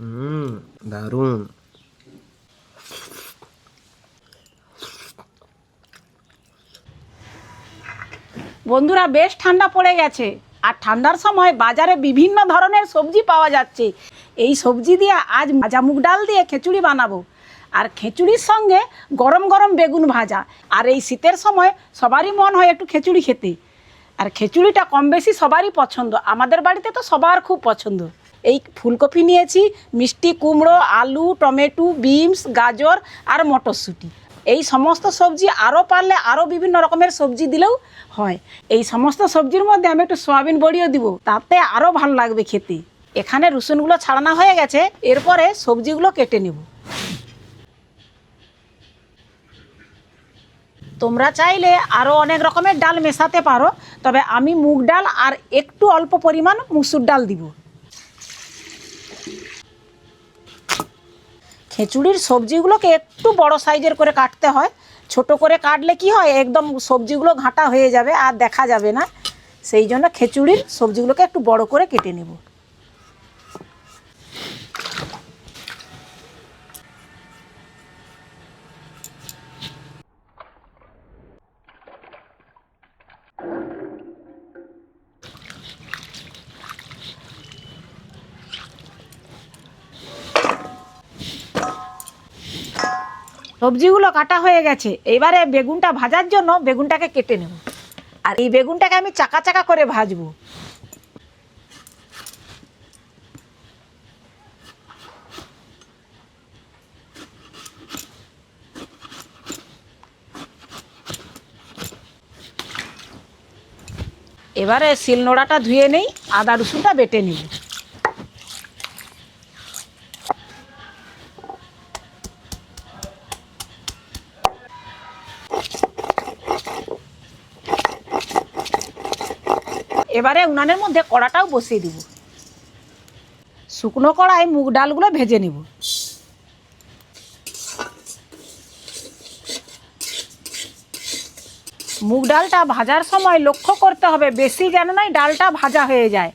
হুম দারুণ বন্ধুরা, বেশ ঠান্ডা পড়ে গেছে। আর ঠান্ডার সময় বাজারে বিভিন্ন ধরনের সবজি পাওয়া যাচ্ছে। এই সবজি দিয়ে আজ ভাজা মুগ ডাল দিয়ে খিচুড়ি বানাবো। আর খিচুড়ির সঙ্গে গরম গরম বেগুন ভাজা। আর এই শীতের সময় সবারই মন হয় একটু খিচুড়ি খেতে। আর খিচুড়িটা কম বেশি সবারই পছন্দ। আমাদের বাড়িতে তো সবার খুব পছন্দ। এই ফুলকপি নিয়েছি, মিষ্টি কুমড়ো, আলু, টমেটো, বিনস, গাজর আর মটরশুঁটি। এই সমস্ত সবজি আরও পারলে আরও বিভিন্ন রকমের সবজি দিলেও হয়। এই সমস্ত সবজির মধ্যে আমি একটু সয়াবিন বড়িও দিব, তাতে আরও ভালো লাগবে খেতে। এখানে রসুনগুলো ছাড়ানো হয়ে গেছে, এরপরে সবজিগুলো কেটে নেব। তোমরা চাইলে আরও অনেক রকমের ডাল মেশাতে পারো, তবে আমি মুগ ডাল আর একটু অল্প পরিমাণ মুসুর ডাল দিব। খিচুড়ির সবজিগুলোকে একটু বড় সাইজের করে কাটতে হয়। ছোট করে কাটলে কি হয়? একদম সবজিগুলো ঘাঁটা হয়ে যাবে আর দেখা যাবে না। সেই জন্য খিচুড়ির সবজিগুলোকে একটু বড় করে কেটে নেব। সবজিগুলো কাটা হয়ে গেছে। এবারে বেগুনটা ভাজার জন্য বেগুনটাকে কেটে নেব। আর এই বেগুনটাকে আমি চাকা চাকা করে ভাজবো। এবারে শিলনোড়াটা ধুয়ে নেই, আদা রসুনটা বেটে নিব। এবারে উনানের মধ্যে কড়াটাও বসিয়ে দিব। শুকনো কড়াই মুগ ডালগুলো ভেজে নেব। মুগ ডালটা ভাজার সময় লক্ষ্য করতে হবে বেশি যেন নয় ডালটা ভাজা হয়ে যায়।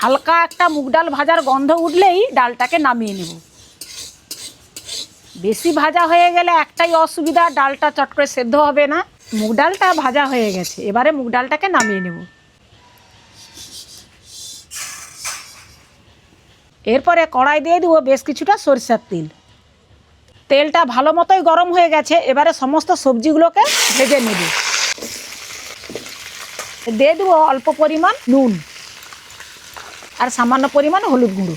হালকা একটা মুগ ডাল ভাজার গন্ধ উঠলেই ডালটাকে নামিয়ে নেব। বেশি ভাজা হয়ে গেলে একটাই অসুবিধা, ডালটা চট করে সেদ্ধ হবে না। মুগ ডালটা ভাজা হয়ে গেছে, এবারে মুগ ডালটাকে নামিয়ে নেব। এরপরে কড়াই দিয়ে দিব বেশ কিছুটা সরিষার তেল। তেলটা ভালো মতোই গরম হয়ে গেছে, এবারে সমস্ত সবজিগুলোকে ভেজে নেব। দিয়ে দেবো অল্প পরিমাণ নুন আর সামান্য পরিমাণ হলুদ গুঁড়ো।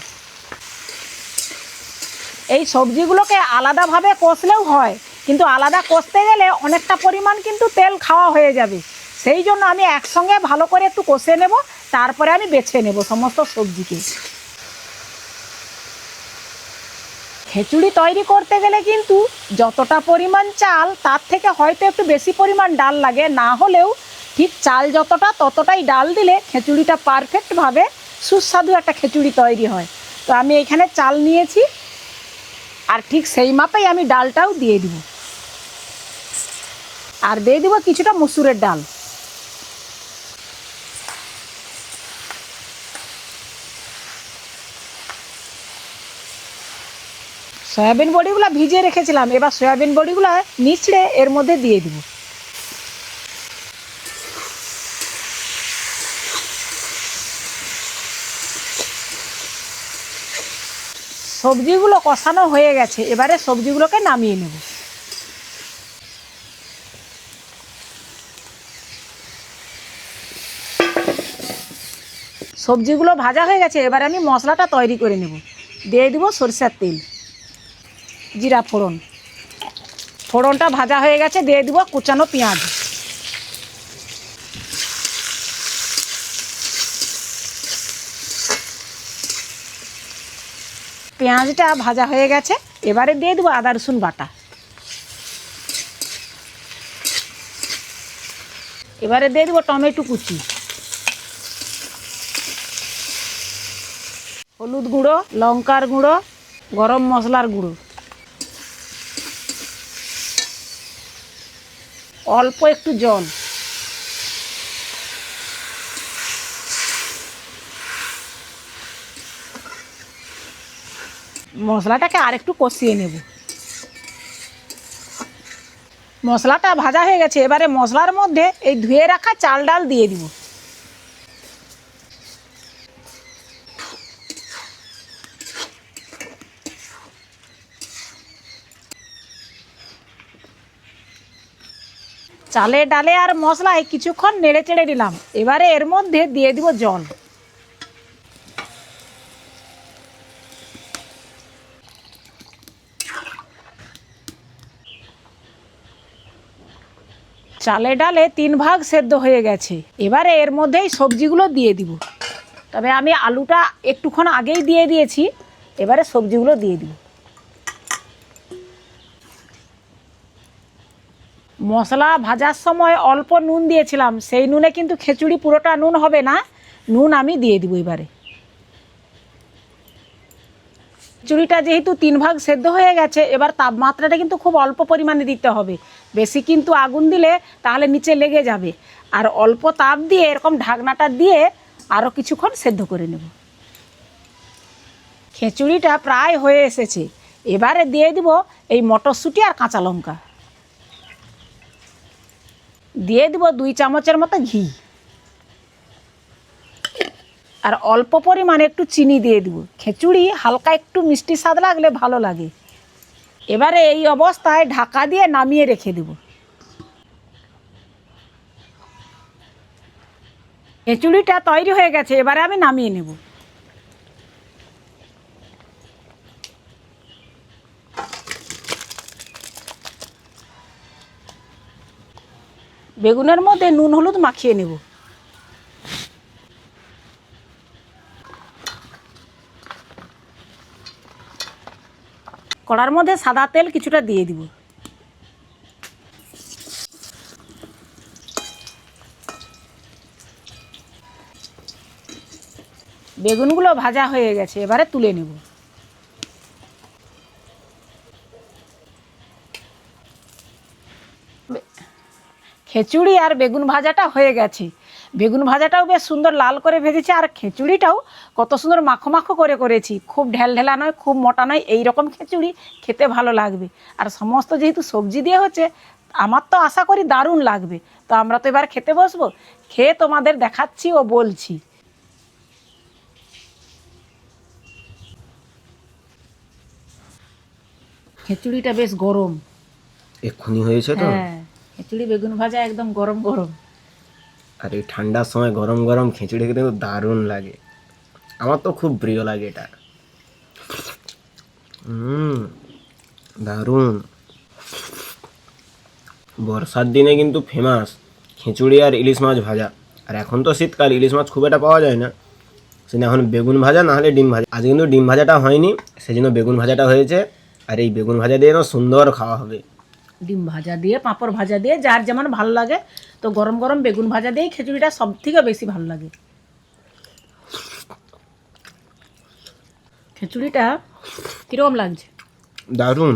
এই সবজিগুলোকে আলাদাভাবে কষলেও হয়, কিন্তু আলাদা কষতে গেলে অনেকটা পরিমাণ কিন্তু তেল খাওয়া হয়ে যাবে। সেই জন্য আমি একসঙ্গে ভালো করে একটু কষে নেব, তারপরে আমি বেছে নেব সমস্ত সবজিকে। খিচুড়ি তৈরি করতে গেলে কিন্তু যতটা পরিমাণ চাল, তার থেকে হয়তো একটু বেশি পরিমাণ ডাল লাগে। না হলেও ঠিক চাল যতটা, ততটাই ডাল দিলে খিচুড়িটা পারফেক্টভাবে সুস্বাদু একটা খিচুড়ি তৈরি হয়। তো আমি এখানে চাল নিয়েছি আর ঠিক সেই মাপেই আমি ডালটাও দিয়ে দিব। আর দিয়ে দিব কিছুটা মুসুরের ডাল। সয়াবিন বড়িগুলো ভিজিয়ে রেখেছিলাম, এবার সয়াবিন বড়িগুলো নিচড়ে এর মধ্যে দিয়ে দিব। সবজিগুলো কষানো হয়ে গেছে, এবারে সবজিগুলোকে নামিয়ে নেব। সবজিগুলো ভাজা হয়ে গেছে, এবারে আমি মশলাটা তৈরি করে নেব। দিয়ে দিব সরিষার তেল। জিরা ফোড়ন। ফোড়নটা ভাজা হয়ে গেছে, দিয়ে দিব কুচানো পেঁয়াজ। পেঁয়াজটা ভাজা হয়ে গেছে, এবারে দিয়ে দেবো আদা, রসুন বাটা। এবারে দিয়ে দেবো টমেটো কুচি। হলুদ গুঁড়ো, লঙ্কার গুঁড়ো, গরম মশলার গুঁড়ো। অল্প একটু জল। মশলাটাকে আরেকটু কষিয়ে নেব। মশলাটা ভাজা হয়ে গেছে, এবারে মশলার মধ্যে এই ধুয়ে রাখা চাল ডাল দিয়ে দিব। চালে ডালে আর মশলায় কিছুক্ষণ নেড়ে চেড়ে নিলাম। এবারে এর মধ্যে দিয়ে দিব জল। চালে ডালে তিন ভাগ সেদ্ধ হয়ে গেছে। এবারে এর মধ্যেই সবজিগুলো দিয়ে দিব। তবে আমি আলুটা একটুক্ষণ আগেই দিয়ে দিয়েছি। এবারে সবজিগুলো দিয়ে দিব। মশলা ভাজার সময় অল্প নুন দিয়েছিলাম। সেই নুনে কিন্তু খিচুড়ি পুরোটা নুন হবে না। নুন আমি দিয়ে দিব এবারে। খিচুড়িটা যেহেতু তিন ভাগ সেদ্ধ হয়ে গেছে, এবার তাপমাত্রাটা কিন্তু খুব অল্প পরিমাণে দিতে হবে। বেশি কিন্তু আগুন দিলে তাহলে নিচে লেগে যাবে। আর অল্প তাপ দিয়ে এরকম ঢাকনাটা দিয়ে আরও কিছুক্ষণ সেদ্ধ করে নেব। খিচুড়িটা প্রায় হয়ে এসেছে। এবারে দিয়ে দিব এই মটরশুঁটি আর কাঁচা লঙ্কা। দিয়ে দিব দুই চামচের মতো ঘি। আর অল্প পরিমাণে একটু চিনি দিয়ে দিব। খিচুড়ি হালকা একটু মিষ্টি স্বাদ লাগলে ভালো লাগে। এবারে এই অবস্থায় ঢাকা দিয়ে নামিয়ে রেখে দেব। খিচুড়িটা তৈরি হয়ে গেছে, এবারে আমি নামিয়ে নেব। বেগুনের মধ্যে নুন, হলুদ মাখিয়ে নেব। কড়ার মধ্যে সাদা তেল কিছুটা দিয়ে দিব। বেগুনগুলো ভাজা হয়ে গেছে, এবারে তুলে নেব। খিচুড়ি আর বেগুন ভাজাটা হয়ে গেছে। বেগুন ভাজাটাও বেশ সুন্দর লাল করে ভেজেছি আর খিচুড়িটাও কত সুন্দর মাখো মাখো করে করেছি। খুব ঢেল ঢেলা নয় খুব মোটা নয় এই রকম খিচুড়ি খেতে ভালো লাগবে। আর সমস্ত যেহেতু সবজি দিয়ে হচ্ছে আমার তো আশা করি দারুণ লাগবে। তো আমরা তো এবার খেতে বসবো খেয়ে তোমাদের দেখাচ্ছি ও বলছি। খিচুড়িটা বেশ গরম। এক্ষুনি হয়েছে তো? হ্যাঁ। খিচুড়ি বেগুন ভাজা একদম গরম গরম। আর এই ঠান্ডার সময় গরম গরম খিচুড়ি খেতে কিন্তু দারুণ লাগে। আমার তো খুব প্রিয় লাগে এটা। হুম দারুণ। বর্ষার দিনে কিন্তু ফেমাস খিচুড়ি আর ইলিশ মাছ ভাজা। আর এখন তো শীতকাল, ইলিশ মাছ খুব একটা পাওয়া যায় না। সেটা এখন বেগুন ভাজা, না হলে ডিম ভাজা। আজ কিন্তু ডিম ভাজাটা হয়নি, সেজন্য বেগুন ভাজাটা হয়েছে। আর এই বেগুন ভাজা দিয়ে সুন্দর খাওয়া হবে। ডিম ভাজা দিয়ে, পাঁপড় ভাজা দিয়ে, যার যেমন ভালো লাগে, তো গরম গরম বেগুন ভাজা দিয়েই খিচুড়িটা সব থেকে বেশি ভালো লাগে। খিচুড়িটা কীরকম লাগছে? দারুণ।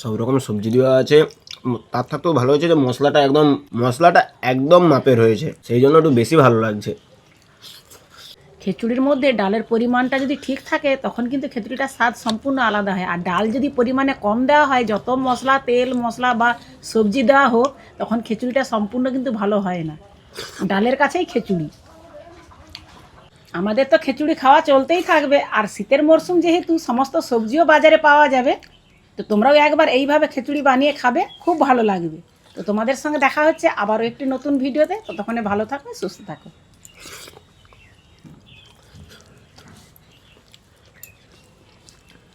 সব রকম সবজি দেওয়া আছে। তার থাকতেও ভালো হয়েছে যে মশলাটা একদম মশলাটা একদম মাপের হয়েছে। সেই জন্য একটু বেশি ভালো লাগছে। খিচুড়ির মধ্যে ডালের পরিমাণটা যদি ঠিক থাকে, তখন কিন্তু খিচুড়িটার স্বাদ সম্পূর্ণ আলাদা হয়। আর ডাল যদি পরিমাণে কম দেওয়া হয়, যত মশলা, তেল, মশলা বা সবজি দেওয়া হোক, তখন খিচুড়িটা সম্পূর্ণ কিন্তু ভালো হয় না। ডালের কাছেই খিচুড়ি। আমাদের তো খিচুড়ি খাওয়া চলতেই থাকবে। আর শীতের মরশুম যেহেতু, সমস্ত সবজিও বাজারে পাওয়া যাবে। তো তোমরাও একবার এইভাবে খিচুড়ি বানিয়ে খাবে, খুব ভালো লাগবে। তো তোমাদের সঙ্গে দেখা হচ্ছে আবারও একটি নতুন ভিডিওতে। ততক্ষণে ভালো থাকো, সুস্থ থাকো।